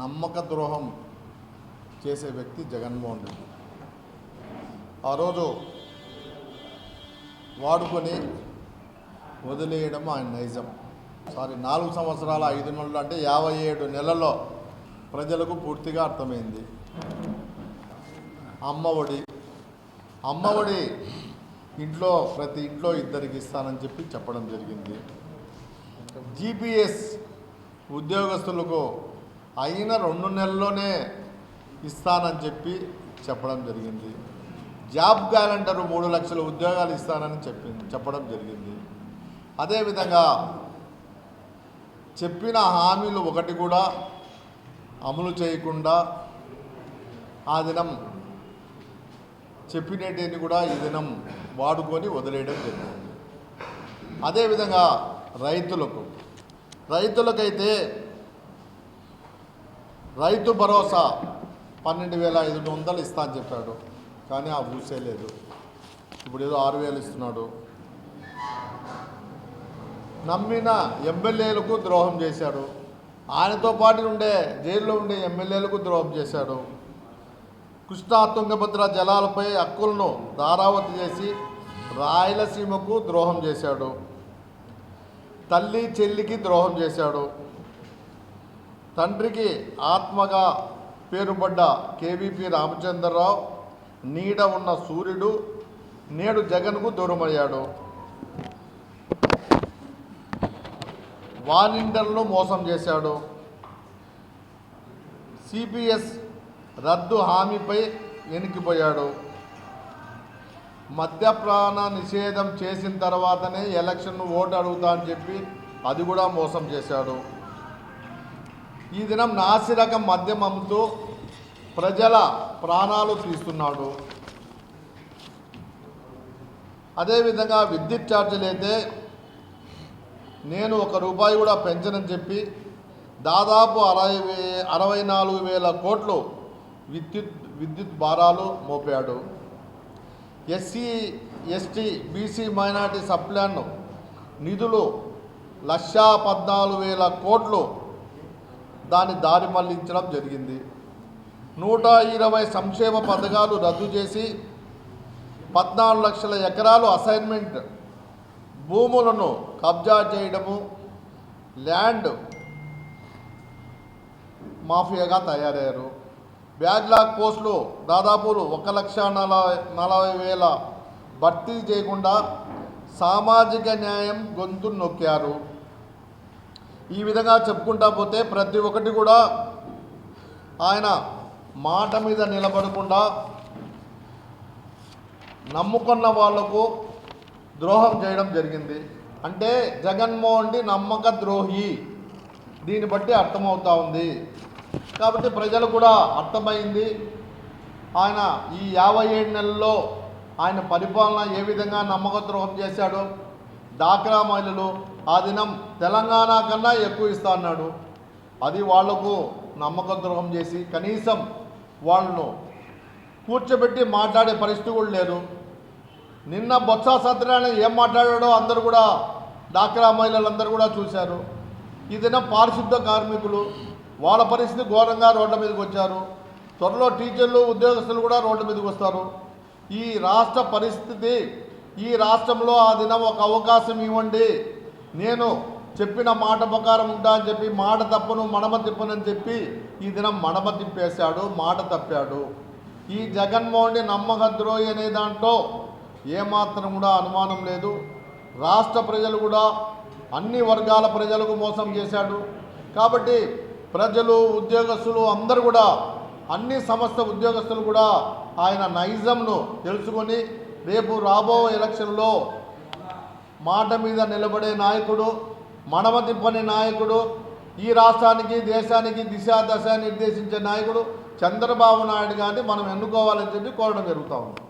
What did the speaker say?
నమ్మక ద్రోహం చేసే వ్యక్తి జగన్మోహన్ రెడ్డి. ఆ రోజు వాడుకొని వదిలేయడం ఆయన నైజం. సారీ నాలుగు సంవత్సరాల ఐదు నెలలు అంటే యాభై ఏడు నెలల్లో ప్రజలకు పూర్తిగా అర్థమైంది. అమ్మఒడి అమ్మఒడి ఇంట్లో ప్రతి ఇంట్లో ఇద్దరికి ఇస్తానని చెప్పి చెప్పడం జరిగింది. జీపీఎస్ ఉద్యోగస్తులకు అయిన రెండు నెలల్లోనే ఇస్తానని చెప్పి చెప్పడం జరిగింది. జాబ్ క్యాలెండర్ మూడు లక్షల ఉద్యోగాలు ఇస్తానని చెప్పింది చెప్పడం జరిగింది. అదేవిధంగా చెప్పిన హామీలు ఒకటి కూడా అమలు చేయకుండా ఆ దినం చెప్పినటిని కూడా ఈ దినం వాడుకొని వదిలేయడం జరిగింది. అదేవిధంగా రైతులకు రైతులకైతే రైతు భరోసా పన్నెండు వేల ఐదు వందలు ఇస్తా అని చెప్పాడు. కానీ ఆ ఊసే లేదు. ఇప్పుడు ఏదో ఆరు వేలు ఇస్తున్నాడు. నమ్మిన ఎమ్మెల్యేలకు ద్రోహం చేశాడు. ఆయనతో పాటు ఉండే జైల్లో ఉండే ఎమ్మెల్యేలకు ద్రోహం చేశాడు. కృష్ణా తుంగభద్ర జలాలపై హక్కులను ధారావతి చేసి రాయలసీమకు ద్రోహం చేశాడు. తల్లి చెల్లికి ద్రోహం చేశాడు. తండ్రికి ఆత్మగా పేరుపడ్డ కేవీపీ రామచంద్రరావు నీడ ఉన్న సూర్యుడు నేడు జగన్కు దూరమయ్యాడు. వానిండర్ను మోసం చేశాడు. సిపిఎస్ రద్దు హామీపై ఎనికిపోయాడు. మద్యప్రాణ నిషేధం చేసిన తర్వాతనే ఎలక్షన్ ఓటు అడుగుతా అని చెప్పి అది కూడా మోసం చేశాడు. ఈ దినం నాసిరకం మద్యం అమ్ముతూ ప్రజల ప్రాణాలు తీస్తున్నాడు. అదేవిధంగా విద్యుత్ ఛార్జీలు అయితే నేను ఒక రూపాయి కూడా పెంచనని చెప్పి దాదాపు అరవై వే అరవై నాలుగు వేల కోట్లు విద్యుత్ విద్యుత్ భారాలు మోపాడు. SC ST BC minority sub plan నిధులు లక్షా పద్నాలుగు వేల కోట్లు దాన్ని దారి మళ్ళించడం జరిగింది. నూట ఇరవై సంక్షేమ పథకాలు రద్దు చేసి పద్నాలుగు లక్షల ఎకరాలు అసైన్మెంట్ భూములను కబ్జా చేయడము ల్యాండ్ మాఫియాగా తయారయ్యారు. బ్యాడ్లాగ్ పోస్టులు దాదాపు ఒక లక్ష నలభై నలభై వేల భర్తీ చేయకుండా సామాజిక న్యాయం గొంతు నొక్కారు. ఈ విధంగా చెప్పుకుంటా పోతే ప్రతి ఒక్కటి కూడా ఆయన మాట మీద నిలబడకుండా నమ్ముకున్న వాళ్ళకు ద్రోహం చేయడం జరిగింది. అంటే జగన్మోహన్ రెడ్డి నమ్మక ద్రోహి దీన్ని బట్టి అర్థమవుతా ఉంది. కాబట్టి ప్రజలు కూడా అర్థమైంది. ఆయన ఈ యాభై ఏడు నెలల్లో ఆయన పరిపాలన ఏ విధంగా నమ్మక ద్రోహం చేశాడో? డాక్రా మహిళలు ఆ దినం తెలంగాణ కన్నా ఎక్కువ ఇస్తా అన్నాడు. అది వాళ్ళకు నమ్మక ద్రోహం చేసి కనీసం వాళ్ళను కూర్చోబెట్టి మాట్లాడే పరిస్థితి కూడా లేరు నిన్న బొత్స సత్యనారాయణ ఏం మాట్లాడాడో అందరూ కూడా డాక్రా మహిళలందరూ కూడా చూశారు. ఈ దినం పారిశుద్ధ కార్మికులు వాళ్ళ పరిస్థితి ఘోరంగా రోడ్ల మీదకి వచ్చారు. త్వరలో టీచర్లు ఉద్యోగస్తులు కూడా రోడ్ల మీదకి వస్తారు. ఈ రాష్ట్ర పరిస్థితి ఈ రాష్ట్రంలో ఆ దినం ఒక అవకాశం ఇవ్వండి. నేను చెప్పిన మాట ప్రకారం ఉంటా అని చెప్పి మాట తప్పను మడమ తిప్పనని చెప్పి ఈ దినం మడమ తిప్పేశాడు మాట తప్పాడు. ఈ జగన్మోహన్ రెడ్డి నమ్మక ద్రోహి అనే దాంట్లో ఏమాత్రం కూడా అనుమానం లేదు. రాష్ట్ర ప్రజలు కూడా అన్ని వర్గాల ప్రజలకు మోసం చేశాడు. కాబట్టి ప్రజలు ఉద్యోగస్తులు అందరూ కూడా అన్ని సంస్థ ఉద్యోగస్తులు కూడా ఆయన నైజంను తెలుసుకొని రేపు రాబో ఎలక్షన్లో మాట మీద నిలబడే నాయకుడు మనమ తిప్పని నాయకుడు ఈ రాష్ట్రానికి దేశానికి దిశ దశ నిర్దేశించే నాయకుడు చంద్రబాబు నాయుడు గారిని మనం ఎన్నుకోవాలని చెప్పి కోరడం జరుగుతూ ఉంది.